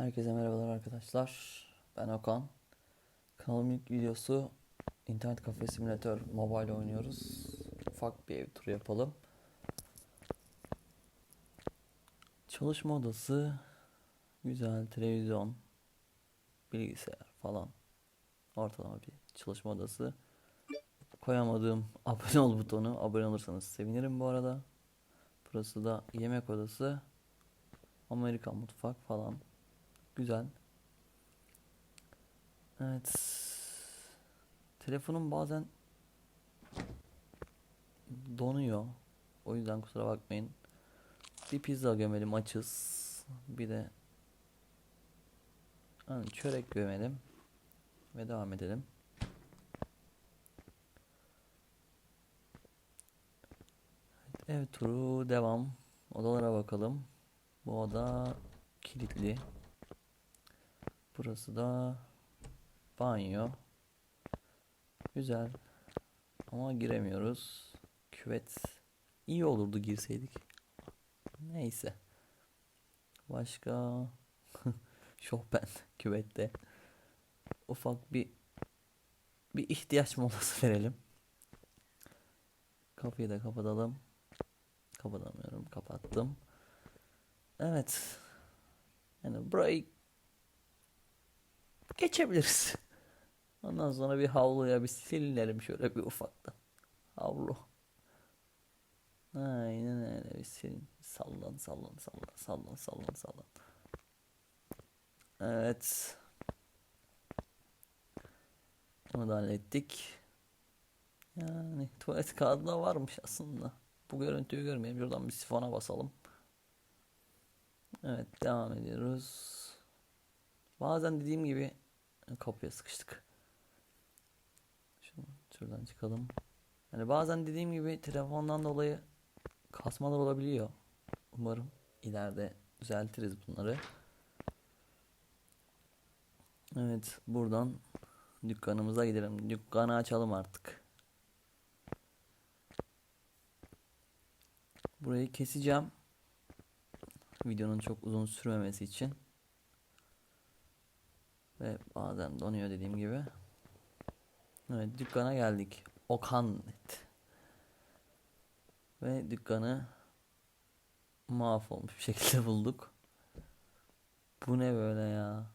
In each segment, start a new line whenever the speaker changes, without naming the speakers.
Herkese merhabalar arkadaşlar. Ben Okan. Kanalımın ilk videosu internet kafe simülatör mobile oynuyoruz. Ufak bir ev turu yapalım. Çalışma odası, güzel televizyon, bilgisayar falan. Ortalama bir çalışma odası. Koyamadığım abone ol butonu. Abone olursanız sevinirim bu arada. Burası da yemek odası. Amerikan mutfak falan. Güzel. Evet. Telefonum bazen donuyor. O yüzden kusura bakmayın. Bir pizza gömelim açız. Bir de hani çörek gömelim. Ve devam edelim. Evet, ev turu devam. Odalara bakalım. Bu oda kilitli. Burası da banyo. Güzel. Ama giremiyoruz. Küvet iyi olurdu girseydik. Neyse. Başka Chopin küvette. Ufak bir bir ihtiyaç molası verelim. Kapıyı da kapatalım. Kapatamıyorum. Kapattım. Evet. Yani burayı geçebiliriz. Ondan sonra bir havluya bir silinelim şöyle bir ufaktan. Havlu. Aynen öyle bir silin. Sallan sallan sallan sallan sallan sallan. Evet. Onu da hallettik. Yani tuvalet kağıdı da varmış aslında. Bu görüntüyü görmeyelim. Şuradan bir sifona basalım. Evet devam ediyoruz. Bazen dediğim gibi kapıya sıkıştık. Şunu şuradan çıkalım. Yani bazen dediğim gibi telefondan dolayı kasmalar olabiliyor. Umarım ileride düzeltiriz bunları. Evet buradan dükkanımıza gidelim. Dükkanı açalım artık. Burayı keseceğim. Videonun çok uzun sürmemesi için. Ve bazen donuyor dediğim gibi. Evet dükkana geldik. Okan net. Ve dükkanı mahvolmuş bir şekilde bulduk. Bu ne böyle ya?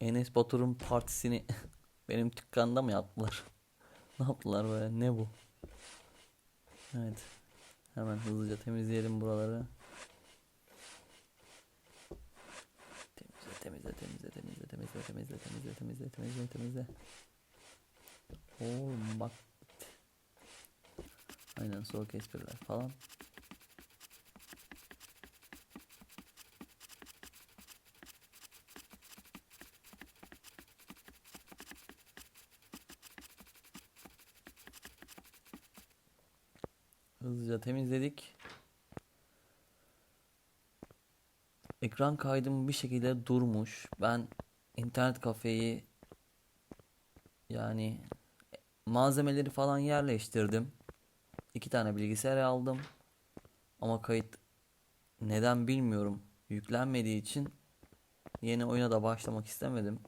Enes Batur'un partisini benim dükkanda mı yaptılar? ne yaptılar böyle? Ne bu? Evet. Hemen hızlıca temizleyelim buraları. Temizle, temizle, temizle, temizle, temizle, temizle, temizle, temizle. Oğlum. Aynen soğuk espriler falan. Hızlıca temizledik. Ekran kaydım bir şekilde durmuş. Ben internet kafeyi yani malzemeleri falan yerleştirdim. İki tane bilgisayar aldım. Ama kayıt neden bilmiyorum. Yüklenmediği için yeni oyuna da başlamak istemedim.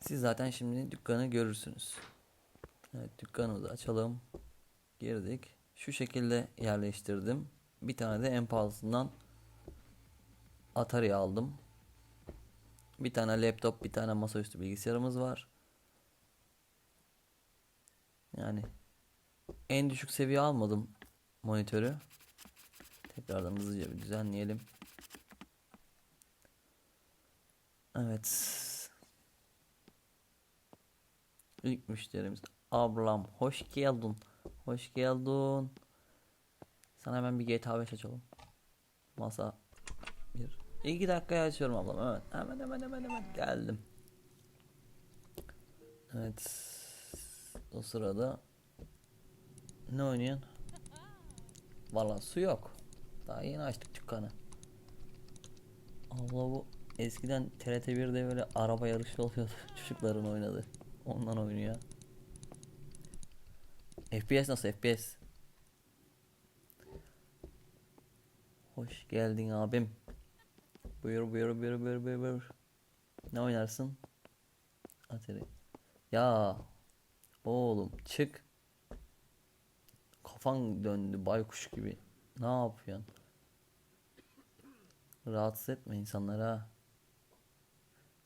Siz zaten şimdi dükkanı görürsünüz. Evet dükkanımızı açalım. Girdik. Şu şekilde yerleştirdim. Bir tane de en pahalısından Atari aldım. Bir tane laptop, bir tane masaüstü bilgisayarımız var. Yani en düşük seviye almadım monitörü. Tekrardan hızlıca bir düzenleyelim. Evet. İlk müşterimiz ablam hoş geldin. Hoş geldin. Sana hemen bir GTA 5 açalım. Masa. İki dakikaya açıyorum ablam hemen. Hemen hemen hemen hemen geldim. Evet. O sırada ne oynuyorsun? Valla su yok. Daha yeni açtık dükkanı. Allah bu eskiden TRT 1'de böyle araba yarışı oluyordu. Çocukların oynadı. Ondan oynuyor. FPS nasıl FPS? Hoş geldin abim. Buyur buyur buyur buyur buyur buyur. Ne oynarsın? Atari. Ya oğlum çık. Kafan döndü baykuş gibi. Ne yapıyorsun? Rahatsız etme insanları ha.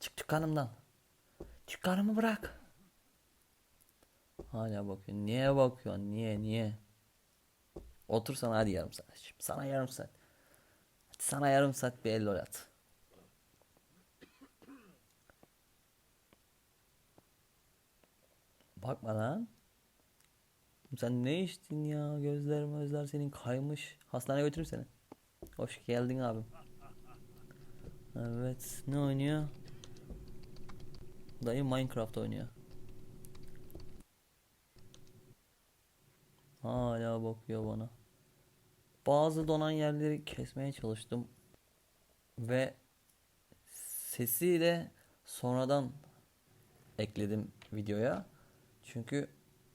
Çık dükkanımdan. Dükkanımı bırak. Hala bakıyor. Niye bakıyorsun? Niye niye? Otur sana hadi yarım saat. Sana yarım saat. Sana yarım saat bir el at. Bakma lan. Sen ne içtin ya? Gözler gözler senin kaymış. Hastaneye götürürüm seni. Hoş geldin abim. Evet. Ne oynuyor? Dayı Minecraft oynuyor. Hala bakıyor bana. Bazı donan yerleri kesmeye çalıştım. Ve sesiyle sonradan ekledim videoya. Çünkü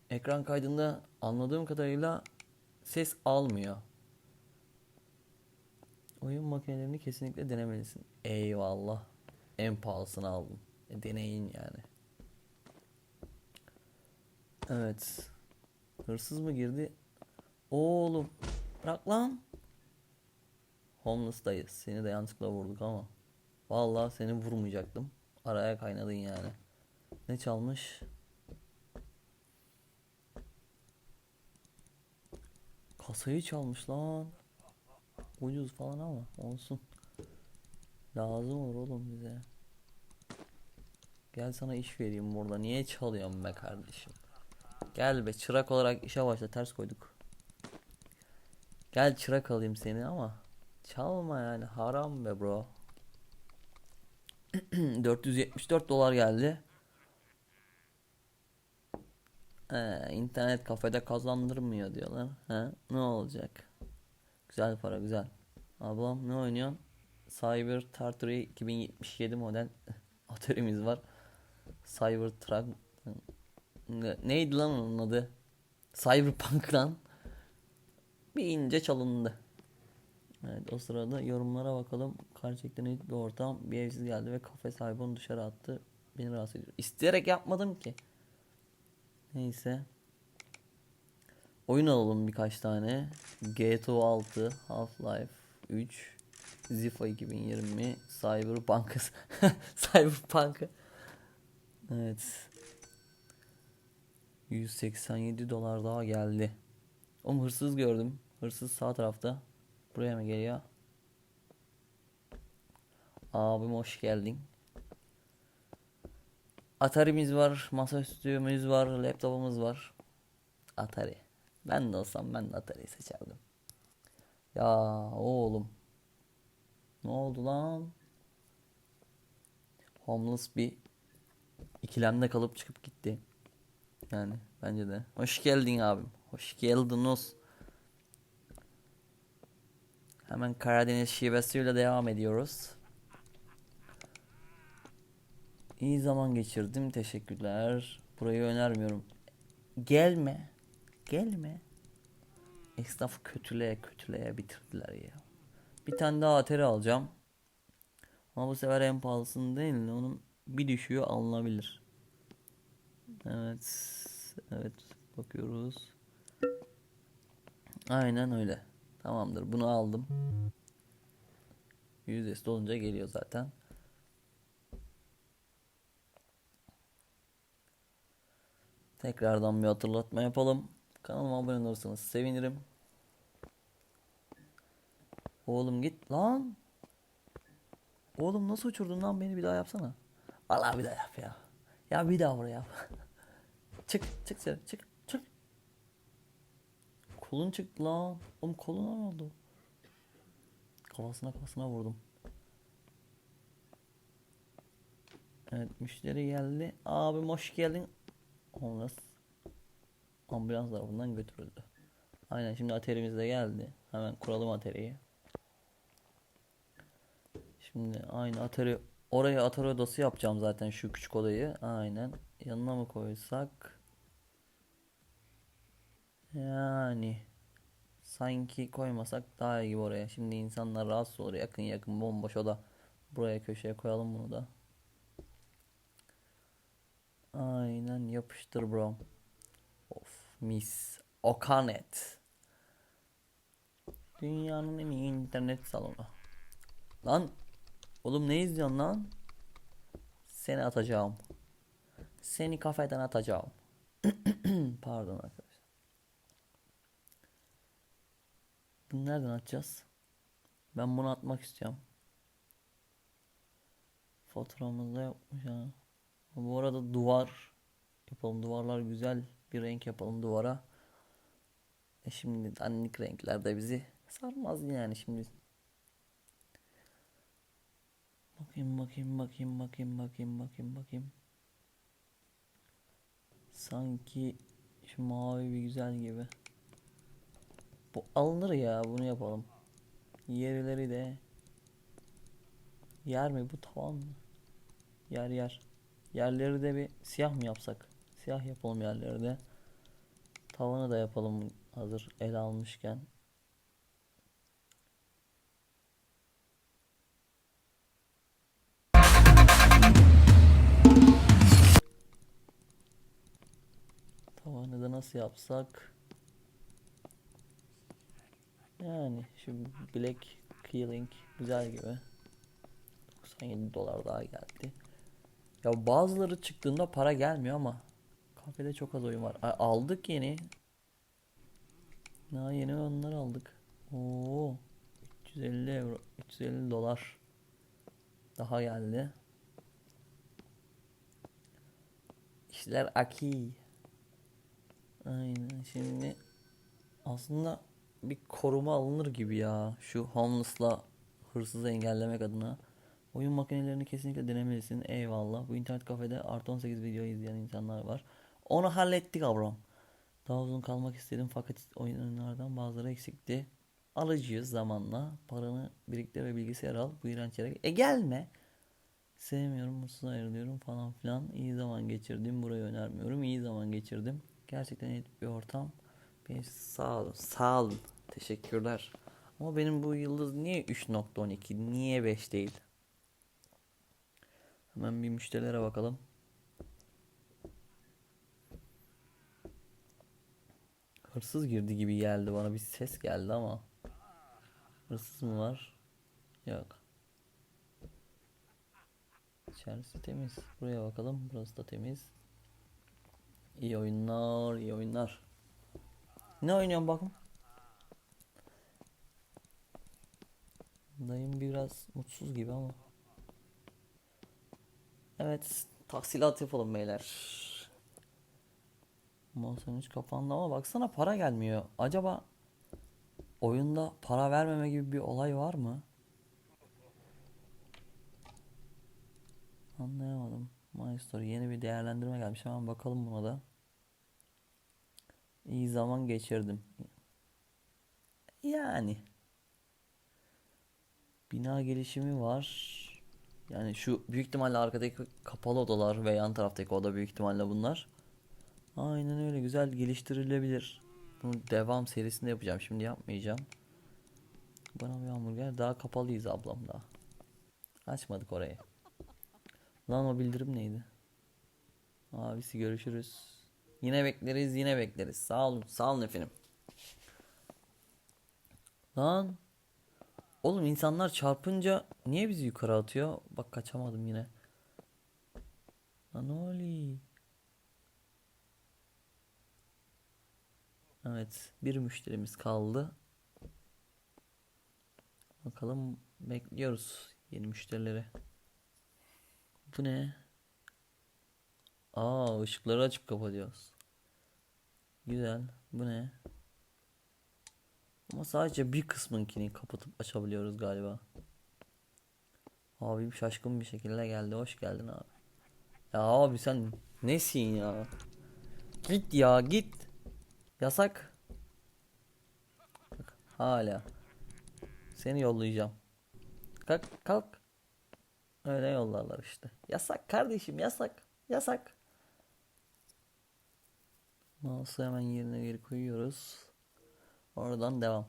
ekran kaydında anladığım kadarıyla ses almıyor. Oyun makinelerini kesinlikle denemelisin. Eyvallah. En pahalısını aldım. E, deneyin yani. Evet. Hırsız mı girdi? Oğlum. Bırak lan. Homeless dayı. Seni de yanlışlıkla vurduk ama. Vallahi seni vurmayacaktım. Araya kaynadın yani. Ne çalmış? Kasayı çalmış lan. Ucuz falan ama olsun. Lazım olur oğlum bize. Gel sana iş vereyim burada. Niye çalıyorsun be kardeşim? Gel be çırak olarak işe başla ters koyduk. Gel çırak alayım seni ama çalma yani haram be bro. 474 dolar geldi. Ee, internet kafede kazandırmıyor diyorlar. He, ne olacak? Güzel para güzel. Ablam ne oynuyorsun? Cyber Tartary 2077 model atölyemiz var. Cyber Truck ne- neydi lan onun adı? Cyberpunk'tan bir ince çalındı. Evet o sırada yorumlara bakalım. Gerçekten iyi bir ortam. Bir evsiz geldi ve kafe sahibi onu dışarı attı. Beni rahatsız ediyor. İsteyerek yapmadım ki. Neyse. Oyun alalım birkaç tane. GTA 6, Half-Life 3, Zifa 2020, Cyberpunk, Cyberpunk. Evet. 187 dolar daha geldi. Oğlum hırsız gördüm. Hırsız sağ tarafta. Buraya mı geliyor? Abim hoş geldin. Atari'miz var, masaüstümüz var, laptopumuz var. Atari. Ben de olsam ben de Atari'yi seçerdim. Ya oğlum. Ne oldu lan? Homeless bir ikilemde kalıp çıkıp gitti. Yani bence de. Hoş geldin abim. Hoş geldiniz. Hemen Karadeniz şivesiyle devam ediyoruz. İyi zaman geçirdim. Teşekkürler. Burayı önermiyorum. Gelme. Gelme. Esnaf kötüleye kötüleye bitirdiler ya. Bir tane daha ateri alacağım. Ama bu sefer en pahalısını değil de onun bir düşüğü alınabilir. Evet. Evet. Bakıyoruz. Aynen öyle. Tamamdır. Bunu aldım. Yüzdesi dolunca geliyor zaten. Tekrardan bir hatırlatma yapalım. Kanalıma abone olursanız sevinirim. Oğlum git lan. Oğlum nasıl uçurdun lan beni bir daha yapsana. Allah bir daha yap ya. Ya bir daha buraya yap. çık çık sen çık. Kolun çıktı lan. Oğlum koluna ne oldu? Kafasına kafasına vurdum. Evet müşteri geldi. Abim hoş geldin. Homeless ambulans tarafından götürüldü. Aynen şimdi aterimiz de geldi. Hemen kuralım ateriyi. Şimdi aynı ateri oraya atari odası yapacağım zaten şu küçük odayı. Aynen. Yanına mı koysak? Yani sanki koymasak daha iyi gibi oraya. Şimdi insanlar rahatsız olur yakın yakın bomboş oda. Buraya köşeye koyalım bunu da. Aynen yapıştır bro. Of mis. Okanet. Dünyanın en iyi internet salonu. Lan. Oğlum ne izliyorsun lan? Seni atacağım. Seni kafeden atacağım. Pardon arkadaşlar. Bunu nereden atacağız? Ben bunu atmak istiyorum. Faturamızda yokmuş ha. Bu arada duvar yapalım. Duvarlar güzel bir renk yapalım duvara. E şimdi dandik renkler de bizi sarmaz yani şimdi. Bakayım bakayım bakayım bakayım bakayım bakayım bakayım. Sanki şu mavi bir güzel gibi. Bu alınır ya bunu yapalım. Yerleri de yer mi bu tavan mı? Yer yer. Yerleri de bir siyah mı yapsak? Siyah yapalım yerleri de. Tavanı da yapalım hazır el almışken. Tavanı da nasıl yapsak? Yani şu Black Killing güzel gibi. 97 dolar daha geldi. Ya bazıları çıktığında para gelmiyor ama kafede çok az oyun var. Aldık yeni. Daha yeni onları aldık. Oo. 350 euro, 350 dolar. Daha geldi. İşler aki. Aynen şimdi aslında bir koruma alınır gibi ya. Şu homeless'la hırsızı engellemek adına. Oyun makinelerini kesinlikle denemelisin. Eyvallah. Bu internet kafede artı 18 video izleyen insanlar var. Onu hallettik abram. Daha uzun kalmak istedim fakat oyunlardan bazıları eksikti. Alıcıyız zamanla. Paranı biriktir ve bilgisayar al. Bu iğrenç yere. E gelme. Sevmiyorum, mutsuz ayrılıyorum falan filan. İyi zaman geçirdim. Burayı önermiyorum. İyi zaman geçirdim. Gerçekten iyi bir ortam. Bir sağ olun. Sağ olun. Teşekkürler. Ama benim bu yıldız niye 3.12? Niye 5 değil? Hemen bir müşterilere bakalım. Hırsız girdi gibi geldi bana bir ses geldi ama. Hırsız mı var? Yok. İçerisi temiz. Buraya bakalım. Burası da temiz. İyi oyunlar, iyi oyunlar. Ne oynuyorsun bakın? Dayım biraz mutsuz gibi ama. Evet, tahsilat yapalım beyler. Masa 3 kapandı ama baksana para gelmiyor. Acaba oyunda para vermeme gibi bir olay var mı? Anlayamadım. My Story yeni bir değerlendirme gelmiş. Hemen bakalım buna da. İyi zaman geçirdim. Yani. Bina gelişimi var. Yani şu büyük ihtimalle arkadaki kapalı odalar ve yan taraftaki oda büyük ihtimalle bunlar. Aynen öyle güzel geliştirilebilir. Bunu devam serisinde yapacağım. Şimdi yapmayacağım. Bana bir hamburger. Daha kapalıyız ablam daha. Açmadık orayı. Lan o bildirim neydi? Abisi görüşürüz. Yine bekleriz yine bekleriz. Sağ olun sağ olun efendim. Lan. Oğlum insanlar çarpınca niye bizi yukarı atıyor? Bak kaçamadım yine. Lan oluyor? Evet, bir müşterimiz kaldı. Bakalım bekliyoruz yeni müşterileri. Bu ne? Aa, ışıkları açıp kapatıyoruz. Güzel. Bu ne? Ama sadece bir kısmınkini kapatıp açabiliyoruz galiba. Abim şaşkın bir şekilde geldi. Hoş geldin abi. Ya abi sen nesin ya? Git ya git. Yasak. Bak, hala. Seni yollayacağım. Kalk kalk. Öyle yollarlar işte. Yasak kardeşim yasak. Yasak. Mouse'u hemen yerine geri koyuyoruz. Oradan devam.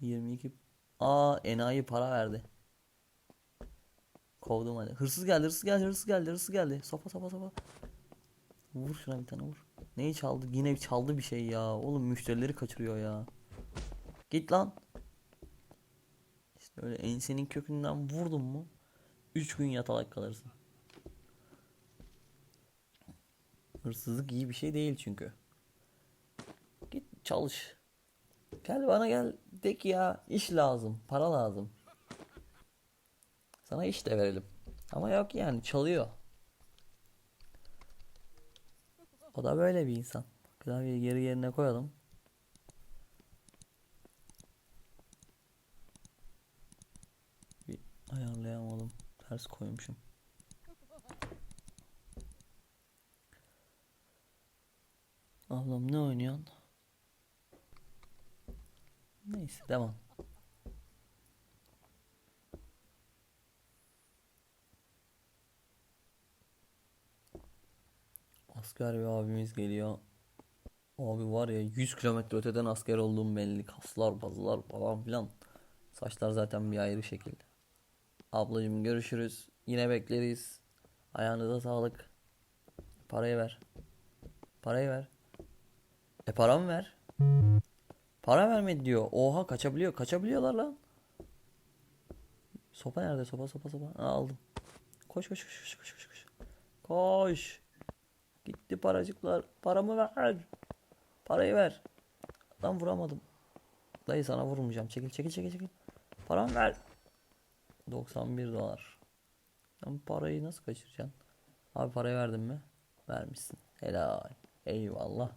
22 Aa enayi para verdi. Kovdum hadi. Hırsız geldi, hırsız geldi, hırsız geldi, hırsız geldi. Sopa sopa sopa. Vur şuna bir tane vur. Neyi çaldı? Yine çaldı bir şey ya. Oğlum müşterileri kaçırıyor ya. Git lan. İşte öyle ensenin kökünden vurdun mu? 3 gün yatalak kalırsın. Hırsızlık iyi bir şey değil çünkü. Git çalış. Gel bana gel. De ki ya iş lazım. Para lazım. Sana iş de verelim. Ama yok yani çalıyor. O da böyle bir insan. Klavyeyi geri yerine koyalım. Bir ayarlayamadım. Ters koymuşum. Ablam ne oynuyorsun? Neyse devam. Asker bir abimiz geliyor. Abi var ya 100 kilometre öteden asker olduğum belli. Kaslar, bazılar falan filan. Saçlar zaten bir ayrı şekilde. Ablacığım görüşürüz. Yine bekleriz. Ayağınıza sağlık. Parayı ver. Parayı ver. E paramı ver. Para vermedi diyor. Oha kaçabiliyor. Kaçabiliyorlar lan. Sopa nerede? Sopa sopa sopa. Ha, aldım. Koş koş koş koş koş koş. Koş. Gitti paracıklar. Paramı ver. Parayı ver. Lan vuramadım. Dayı sana vurmayacağım. Çekil çekil çekil çekil. Paramı ver. 91 dolar. Lan parayı nasıl kaçıracaksın? Abi parayı verdin mi? Vermişsin. Helal. Eyvallah.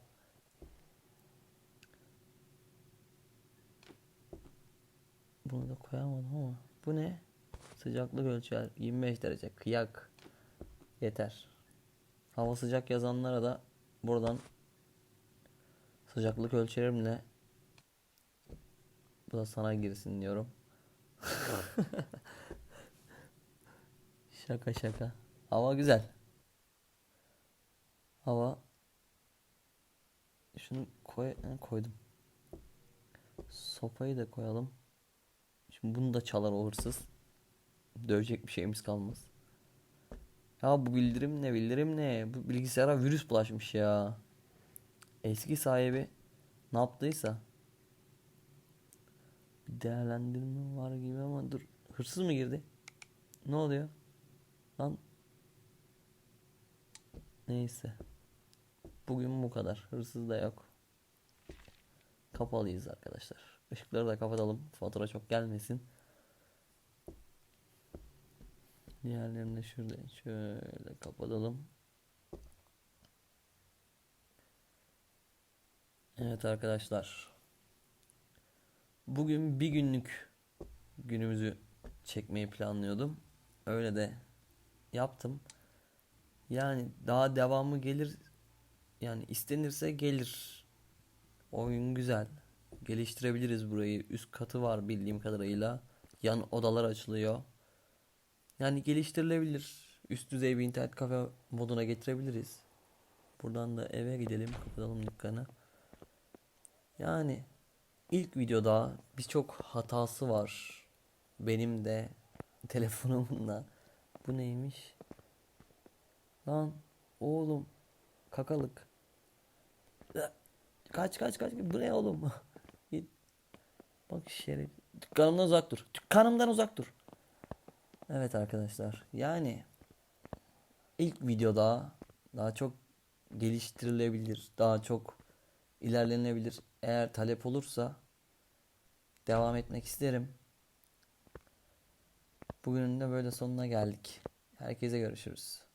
Bunu da koyamadım ama. Bu ne? Sıcaklık ölçer. 25 derece. Kıyak. Yeter. Hava sıcak yazanlara da buradan sıcaklık ölçerimle bu da sana girsin diyorum. şaka şaka. Hava güzel. Hava şunu koy koydum. Sopayı da koyalım. Şimdi bunu da çalar o hırsız. Dövecek bir şeyimiz kalmaz. Ya bu bildirim ne bildirim ne? Bu bilgisayara virüs bulaşmış ya. Eski sahibi ne yaptıysa. Bir değerlendirme var gibi ama dur. Hırsız mı girdi? Ne oluyor? Lan. Neyse. Bugün bu kadar. Hırsız da yok. Kapalıyız arkadaşlar. Işıkları da kapatalım. Fatura çok gelmesin. Diğerlerini de şurada şöyle kapatalım. Evet arkadaşlar. Bugün bir günlük günümüzü çekmeyi planlıyordum. Öyle de yaptım. Yani daha devamı gelir. Yani istenirse gelir. Oyun güzel. Geliştirebiliriz burayı. Üst katı var bildiğim kadarıyla. Yan odalar açılıyor. Yani geliştirilebilir. Üst düzey bir internet kafe moduna getirebiliriz. Buradan da eve gidelim. Kapatalım dükkanı. Yani ilk videoda birçok hatası var. Benim de telefonumun da. Bu neymiş? Lan oğlum kakalık. Kaç kaç kaç. Bu ne oğlum? Bak şerif. Dükkanımdan uzak dur. Dükkanımdan uzak dur. Evet arkadaşlar. Yani ilk videoda daha çok geliştirilebilir. Daha çok ilerlenebilir. Eğer talep olursa devam etmek isterim. Bugünün de böyle sonuna geldik. Herkese görüşürüz.